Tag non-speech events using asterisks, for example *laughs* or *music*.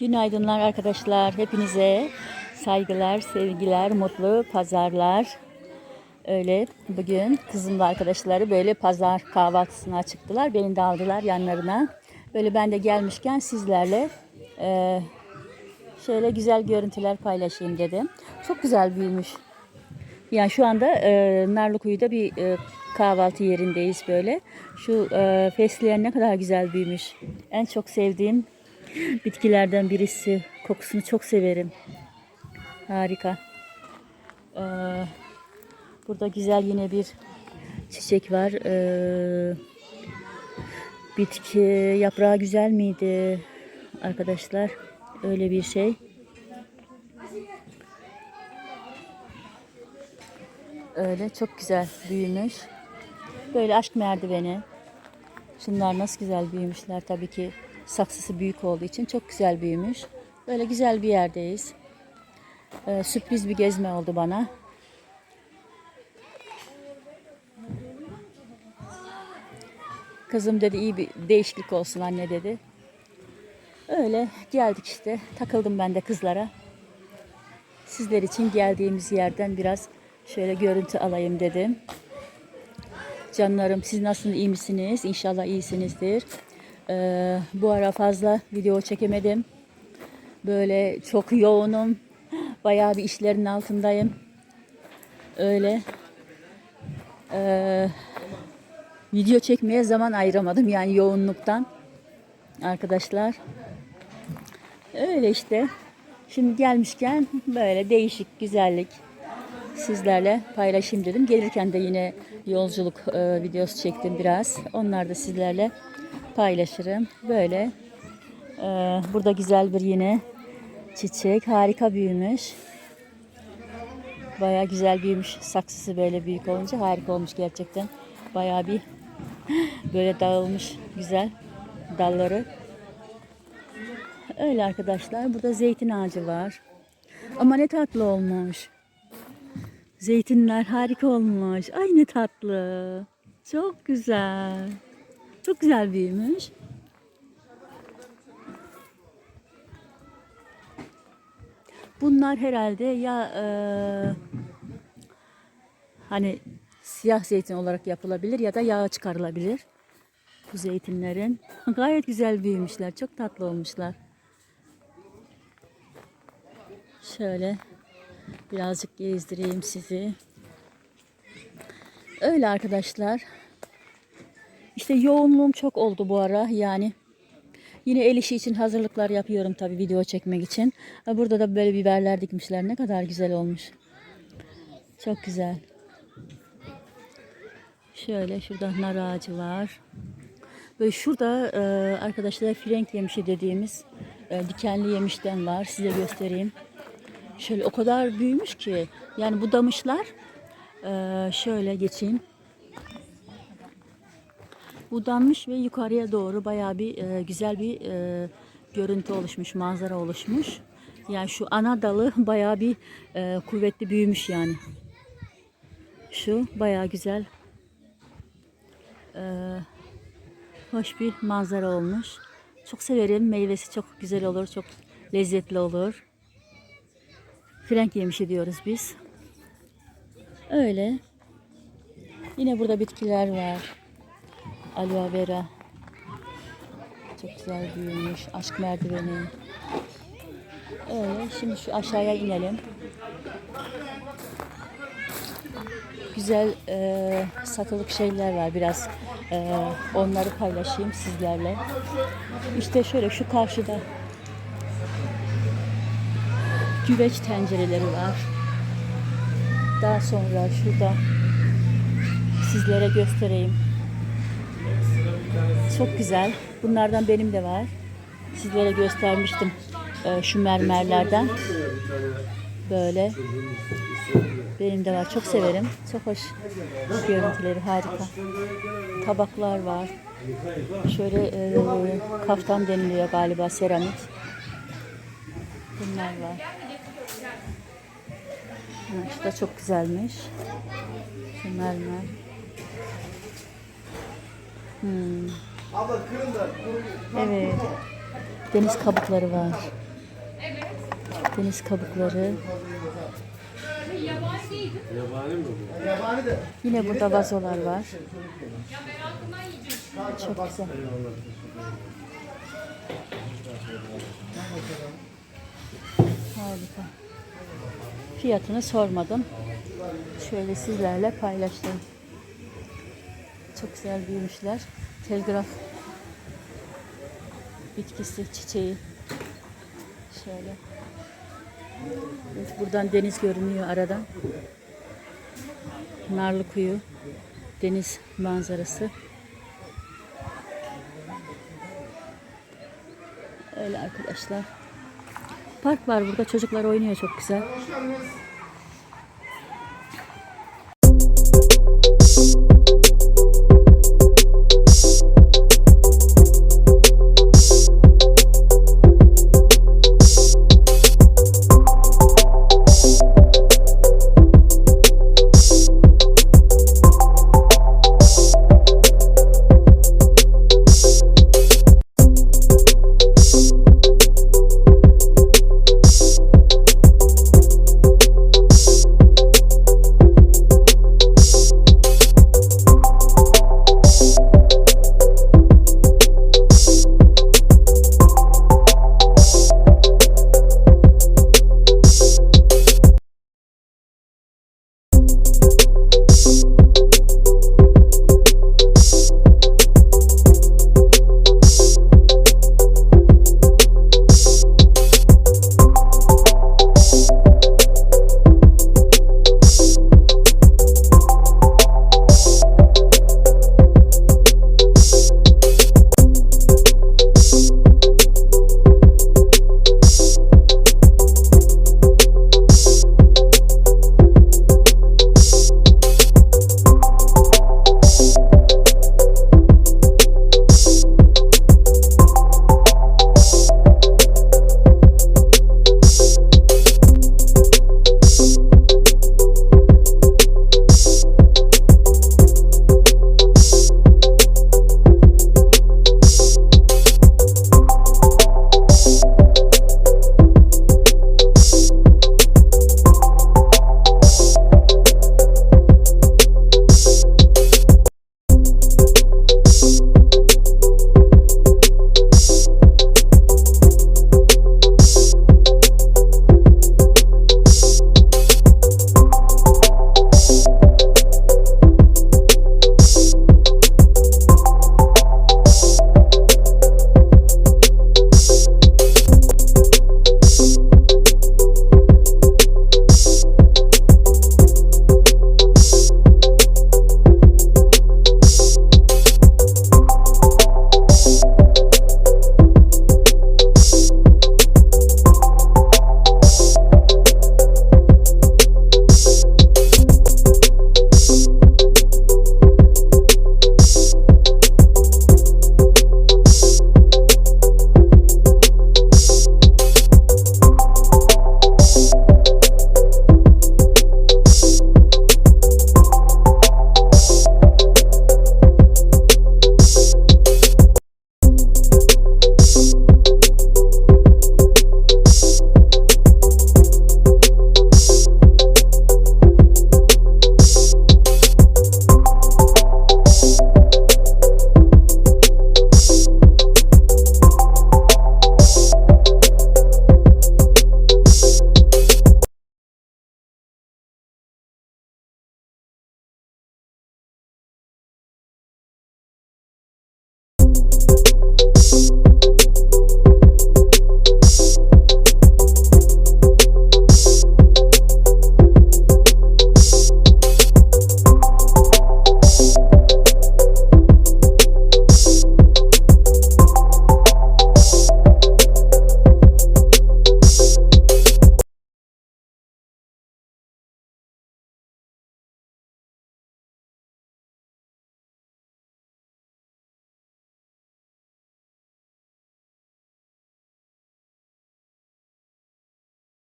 Günaydınlar arkadaşlar. Hepinize saygılar, sevgiler, mutlu pazarlar. Öyle bugün kızımla arkadaşları böyle pazar kahvaltısına çıktılar. Beni de aldılar yanlarına. Böyle ben de gelmişken sizlerle e, şöyle güzel görüntüler paylaşayım dedim. Çok güzel büyümüş. Yani şu anda e, Narlıkuyu'da bir e, kahvaltı yerindeyiz böyle. Şu e, fesleğen ne kadar güzel büyümüş. En çok sevdiğim bitkilerden birisi. Kokusunu çok severim. Harika. Ee, burada güzel yine bir çiçek var. Ee, bitki yaprağı güzel miydi arkadaşlar? Öyle bir şey. Öyle çok güzel büyümüş. Böyle aşk merdiveni. Şunlar nasıl güzel büyümüşler tabii ki saksısı büyük olduğu için çok güzel büyümüş. Böyle güzel bir yerdeyiz. Ee, sürpriz bir gezme oldu bana. Kızım dedi iyi bir değişiklik olsun anne dedi. Öyle geldik işte. Takıldım ben de kızlara. Sizler için geldiğimiz yerden biraz şöyle görüntü alayım dedim. Canlarım siz nasıl iyi misiniz? İnşallah iyisinizdir. Ee, bu ara fazla video çekemedim. Böyle çok yoğunum. Bayağı bir işlerin altındayım. Öyle. Ee, video çekmeye zaman ayıramadım yani yoğunluktan. Arkadaşlar. Öyle işte. Şimdi gelmişken böyle değişik güzellik sizlerle paylaşayım dedim. Gelirken de yine yolculuk e, videosu çektim biraz. Onlar da sizlerle paylaşırım. Böyle e, burada güzel bir yine çiçek. Harika büyümüş. Baya güzel büyümüş. Saksısı böyle büyük olunca harika olmuş gerçekten. Baya bir *laughs* böyle dağılmış güzel dalları. Öyle arkadaşlar. Burada zeytin ağacı var. Ama ne tatlı olmuş. Zeytinler harika olmuş. Ay ne tatlı. Çok güzel. Çok güzel büyümüş. Bunlar herhalde ya e, hani siyah zeytin olarak yapılabilir ya da yağı çıkarılabilir. Bu zeytinlerin. Gayet güzel büyümüşler. Çok tatlı olmuşlar. Şöyle birazcık gezdireyim sizi. Öyle arkadaşlar. İşte yoğunluğum çok oldu bu ara yani. Yine el işi için hazırlıklar yapıyorum tabi video çekmek için. Burada da böyle biberler dikmişler. Ne kadar güzel olmuş. Çok güzel. Şöyle şurada nar ağacı var. Böyle şurada e, arkadaşlar frenk yemişi dediğimiz e, dikenli yemişten var. Size göstereyim. Şöyle o kadar büyümüş ki. Yani budamışlar. E, şöyle geçeyim. Budanmış ve yukarıya doğru bayağı bir e, güzel bir e, görüntü oluşmuş, manzara oluşmuş. Yani şu ana dalı *laughs* bayağı bir e, kuvvetli büyümüş yani. Şu bayağı güzel. E, hoş bir manzara olmuş. Çok severim. Meyvesi çok güzel olur, çok lezzetli olur. Frenk yemişi diyoruz biz. Öyle. Yine burada bitkiler var. Aloe vera. Çok güzel büyümüş. Aşk merdiveni. Öyle. Şimdi şu aşağıya inelim. Güzel e, satılık şeyler var. Biraz e, onları paylaşayım sizlerle. İşte şöyle şu karşıda güveç tencereleri var. Daha sonra şurada sizlere göstereyim. Çok güzel. Bunlardan benim de var. Sizlere göstermiştim e, şu mermerlerden. Böyle. Benim de var. Çok severim. Çok hoş görüntüleri. Harika. Tabaklar var. Şöyle e, kaftan deniliyor galiba seramik. Bunlar var. Ha, şu da çok güzelmiş. Şu mermer. Hmm. Evet. Deniz kabukları var. Deniz kabukları. Yabani mi bu? Yabani de. Yine burada vazolar var. Çok güzel. Harika. Fiyatını sormadım. Şöyle sizlerle paylaştım. Çok güzel büyümüşler. Telgraf bitkisi, çiçeği. Şöyle. Evet, buradan deniz görünüyor aradan. Narlı kuyu, deniz manzarası. Öyle arkadaşlar. Park var burada çocuklar oynuyor çok güzel.